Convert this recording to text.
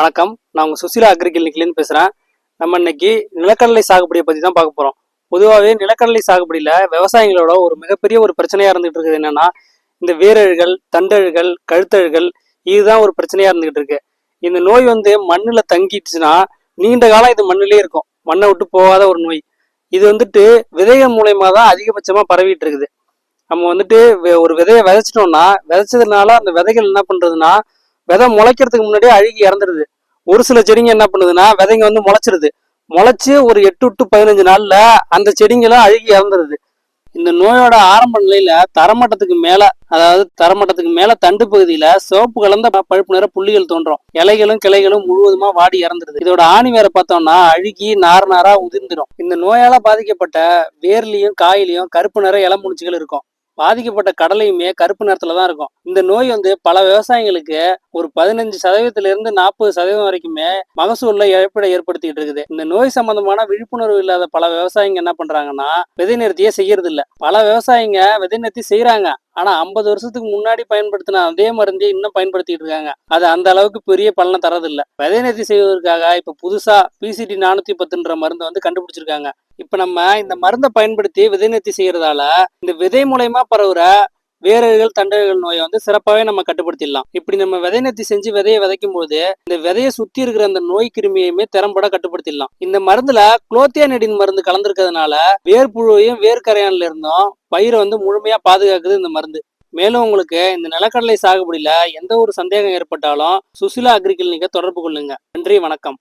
வணக்கம். நான் உங்கள் சுசிலா அக்ரிகிளினிக்லேருந்து பேசுகிறேன் நம்ம இன்னைக்கு நிலக்கடலை சாகுபடியை பற்றி தான் பார்க்க போகிறோம் பொதுவாகவே நிலக்கடலை சாகுபடியில் விவசாயிகளோட ஒரு மிகப்பெரிய ஒரு பிரச்சனையாக இருந்துகிட்டு இருக்குது என்னன்னா இந்த வேரழுகள் தண்டழுகள் கழுத்தழுகள் இதுதான் ஒரு பிரச்சனையாக இருந்துகிட்டு இருக்கு. இந்த நோய் வந்து மண்ணில் தங்கிடுச்சுன்னா நீண்ட காலம் இது மண்ணிலே இருக்கும். மண்ணை விட்டு போகாத ஒரு நோய். இது வந்துட்டு விதைகள் மூலயமா தான் அதிகபட்சமாக பரவிட்டு இருக்குது. நம்ம வந்துட்டு ஒரு விதையை விதைச்சிட்டோம்னா விதைச்சதுனால அந்த விதைகள் என்ன பண்ணுறதுன்னா விதை முளைக்கிறதுக்கு முன்னாடியே அழுகி இறந்துடுது ஒரு சில செடிங்க என்ன பண்ணுதுன்னா விதைங்க வந்து முளைச்சிருது. முளைச்சு ஒரு எட்டு டு பதினஞ்சு நாள்ல அந்த செடிங்களும் அழுகி இறந்துருது. இந்த நோயோட ஆரம்ப நிலையில தரமட்டத்துக்கு மேல அதாவது தரமட்டத்துக்கு மேல தண்டு பகுதியில சிவப்பு கலந்த பழுப்பு நிற புள்ளிகள் தோன்றும். இலைகளும் கிளைகளும் முழுவதுமா வாடி இறந்துருது. இதோட ஆணி வேற பார்த்தோம்னா அழுகி நார் நாரா உதிர்ந்துடும் இந்த நோயால பாதிக்கப்பட்ட வேர்லயும் காயிலையும் கருப்பு நிற இலை இருக்கும். பாதிக்கப்பட்ட கடலையுமே கருப்பு நிறத்துல தான் இருக்கும். இந்த நோய் வந்து பல விவசாயிகளுக்கு ஒரு பதினஞ்சு சதவீதத்துல இருந்து நாற்பது சதவீதம் வரைக்குமே மகசூல்ல இழப்பீடை ஏற்படுத்திட்டு இருக்குது. இந்த நோய் சம்பந்தமான விழிப்புணர்வு இல்லாத பல விவசாயிங்க என்ன பண்றாங்கன்னா விதை நிறுத்தியே செய்யறது இல்ல பல விவசாயிங்க விதை நிறுத்தி செய்யறாங்க ஆனா ஐம்பது வருஷத்துக்கு முன்னாடி பயன்படுத்தின அதே மருந்தையே இன்னும் பயன்படுத்திட்டு இருக்காங்க. அது அந்த அளவுக்கு பெரிய பலனை தரதில்லை. விதை நிறுத்தி செய்வதற்காக இப்ப புதுசா பிசிடி நானூத்தி பத்துன்ற மருந்தை வந்து கண்டுபிடிச்சிருக்காங்க. இப்ப நம்ம இந்த மருந்தை பயன்படுத்தி விதை நிறுத்தி செய்யறதால இந்த விதை மூலயமா பரவுற வேரர்கள் தண்டர்கள் நோயை வந்து சிறப்பாகவே நம்ம கட்டுப்படுத்திடலாம். இப்படி நம்ம விதை நெத்தி செஞ்சு விதையை விதைக்கும் போது இந்த விதையை சுத்தி இருக்கிற அந்த நோய் கிருமியுமே திறம்பட கட்டுப்படுத்திடலாம். இந்த மருந்துல குளோத்தியானடின் மருந்து கலந்துருக்கிறதுனால வேர்புழுவையும் வேர்க்கரையான்ல இருந்தும் பயிரை வந்து முழுமையா பாதுகாக்குது இந்த மருந்து. மேலும் உங்களுக்கு இந்த நிலக்கடலை சாகுபடியில எந்த ஒரு சந்தேகம் ஏற்பட்டாலும் சுசிலா அக்ரிகிளினிக்க தொடர்பு கொள்ளுங்க. நன்றி வணக்கம்.